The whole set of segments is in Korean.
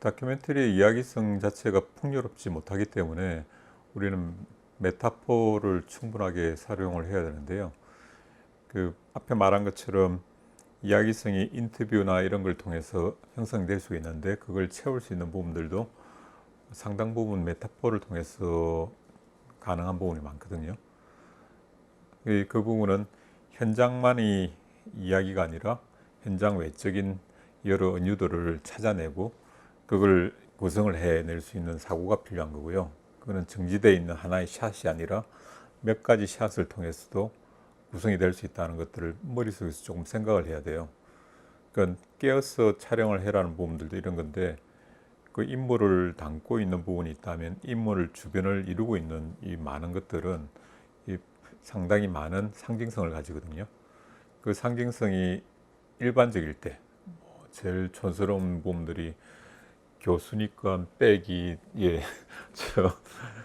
그 다큐멘터리의 이야기성 자체가 풍요롭지 못하기 때문에 우리는 메타포를 충분하게 사용을 해야 되는데요. 그 앞에 말한 것처럼 이야기성이 인터뷰나 이런 걸 통해서 형성될 수 있는데 그걸 채울 수 있는 부분들도 상당 부분 메타포를 통해서 가능한 부분이 많거든요. 이- 그 부분은 현장만이 이야기가 아니라 현장 외적인 여러 은유들을 찾아내고 그걸 구성을 해낼 수 있는 사고가 필요한 거고요. 그거는 정지되어 있는 하나의 샷이 아니라 몇 가지 샷을 통해서도 구성이 될 수 있다는 것들을 머릿속에서 조금 생각을 해야 돼요. 그러니까 깨어서 촬영을 해라는 부분들도 이런 건데 그 인물을 담고 있는 부분이 있다면 인물 주변을 이루고 있는 이 많은 것들은 이 상당히 많은 상징성을 가지거든요. 그 상징성이 일반적일 때뭐 제일 촌스러운 부분들이 교수니까 빼기 예저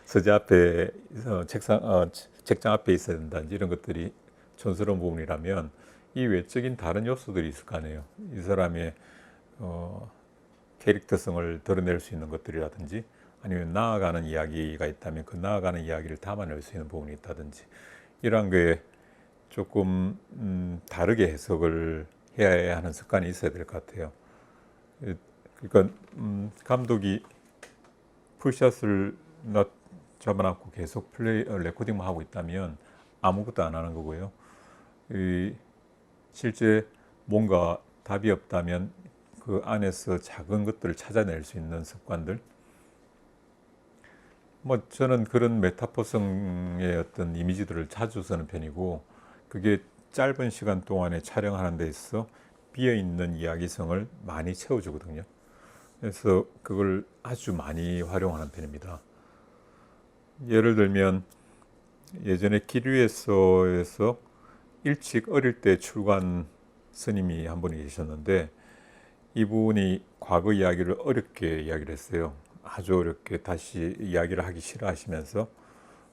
서재 앞에 어, 책상 어, 책장 앞에 있어야 된다든지 이런 것들이 촌스러운 부분이라면 이 외적인 다른 요소들이 있을 거 아니에요. 이 사람의 어, 캐릭터성을 드러낼 수 있는 것들이라든지 아니면 나아가는 이야기가 있다면 그 나아가는 이야기를 담아낼 수 있는 부분이 있다든지 이러한 거에 조금 음, 다르게 해석을 해야 하는 습관이 있어야 될 것 같아요. 예, 그러니까 음, 감독이 풀샷을 나 잡아놨고 계속 플레이 어, 레코딩만 하고 있다면 아무것도 안 하는 거고요. 이, 실제 뭔가 답이 없다면 그 안에서 작은 것들을 찾아낼 수 있는 습관들. 뭐 저는 그런 메타포성의 어떤 이미지들을 자주 쓰는 편이고 그게 짧은 시간 동안에 촬영하는 데 있어 비어 있는 이야기성을 많이 채워주거든요. 그래서 그걸 아주 많이 활용하는 편입니다. 예를 들면 예전에 기류에서에서 일찍 어릴 때 출간 스님이 한 분이 계셨는데 이분이 과거 이야기를 어렵게 이야기를 했어요. 아주 어렵게 다시 이야기를 하기 싫어하시면서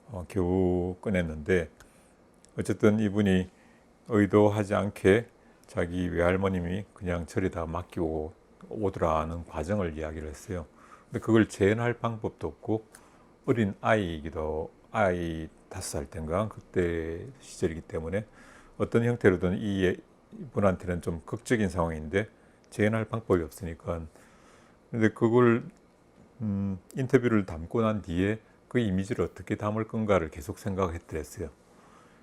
어, 겨우 꺼냈는데 어쨌든 이분이 의도하지 않게 자기 외할머님이 그냥 저리다 맡기고 오더라는 과정을 이야기를 했어요. 근데 그걸 재현할 방법도 없고 어린 아이이기도 아이 다섯 살 때인가 그때 시절이기 때문에 어떤 형태로든 이 분한테는 좀 극적인 상황인데 재현할 방법이 없으니까 근데 그걸 음, 인터뷰를 담고 난 뒤에 그 이미지를 어떻게 담을 건가를 계속 생각했더랬어요.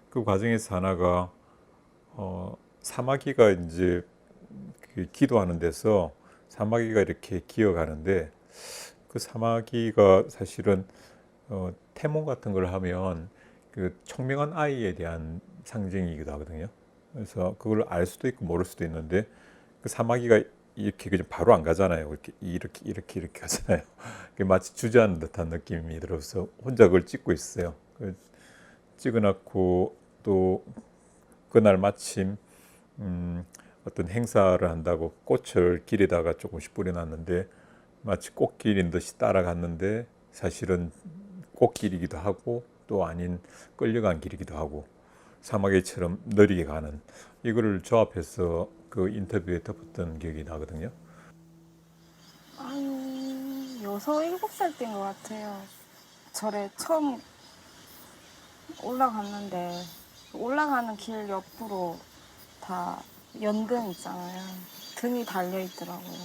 그 과정에서 하나가 어, 사마귀가 이제 그 기도하는 데서 사마귀가 이렇게 기어가는데 그 사마귀가 사실은 어, 태몽 같은 걸 하면 그 청명한 아이에 대한 상징이기도 하거든요. 그래서 그걸 알 수도 있고 모를 수도 있는데 그 사마귀가 이렇게 그냥 바로 안 가잖아요. 이렇게 이렇게 이렇게 이렇게 가잖아요. 마치 주저하는 듯한 느낌이 들어서 혼자 그걸 찍고 있어요. 그 찍어놨고 또 그날 마침 음, 어떤 행사를 한다고 꽃을 길에다가 조금씩 뿌려놨는데 마치 꽃길인 듯이 따라갔는데 사실은 꽃길이기도 하고 또 아닌 끌려간 길이기도 하고 사마귀처럼 느리게 가는 이거를 조합해서 그 인터뷰에 덮었던 기억이 나거든요. 한 여섯 일곱 살 때인 것 같아요. 절에 처음 올라갔는데 올라가는 길 옆으로 다 연등 있잖아요. 등이 달려 있더라고요.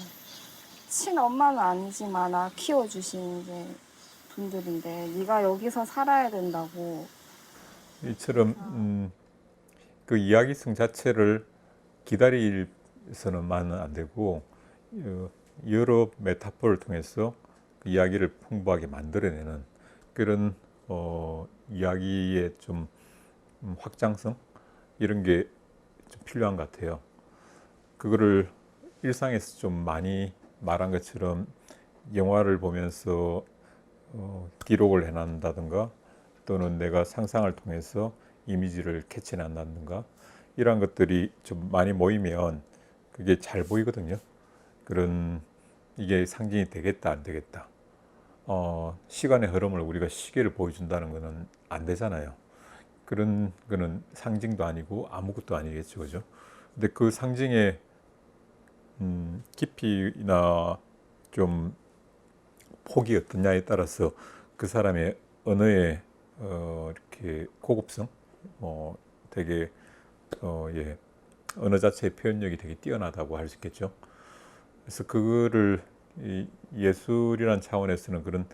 친 엄마는 아니지만 나 키워주신 이제 분들인데 네가 여기서 살아야 된다고 이처럼 음, 그 이야기성 자체를 기다리서는만은 안 되고 어, 여러 메타포를 통해서 그 이야기를 풍부하게 만들어내는 그런 어, 이야기의 좀 음, 확장성 이런 게 좀 필요한 것 같아요. 그거를 일상에서 좀 많이 말한 것처럼 영화를 보면서 어, 기록을 해난다든가 또는 내가 상상을 통해서 이미지를 캐치해낸다든가 이러한 것들이 좀 많이 모이면 그게 잘 보이거든요. 그런 이게 상징이 되겠다 안 되겠다. 어, 시간의 흐름을 우리가 시계를 보여준다는 것은 안 되잖아요. 그런 거는 상징도 아니고 아무것도 아니겠죠, 그죠? 근데 그 상징의 음, 깊이나 좀 폭이 어떠냐에 따라서 그 사람의 언어의 어, 이렇게 고급성, 뭐 되게 어, 예, 언어 자체의 표현력이 되게 뛰어나다고 할 수 있겠죠. 그래서 그거를 이 예술이란 차원에서는 그런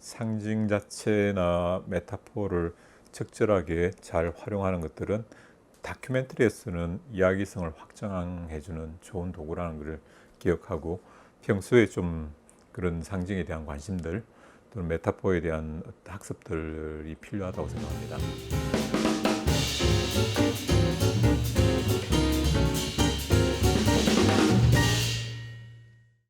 상징 자체나 메타포를 적절하게 잘 활용하는 것들은 다큐멘터리에서는 이야기성을 확장해주는 좋은 도구라는 것을 기억하고 평소에 좀 그런 상징에 대한 관심들 또는 메타포에 대한 학습들이 필요하다고 생각합니다.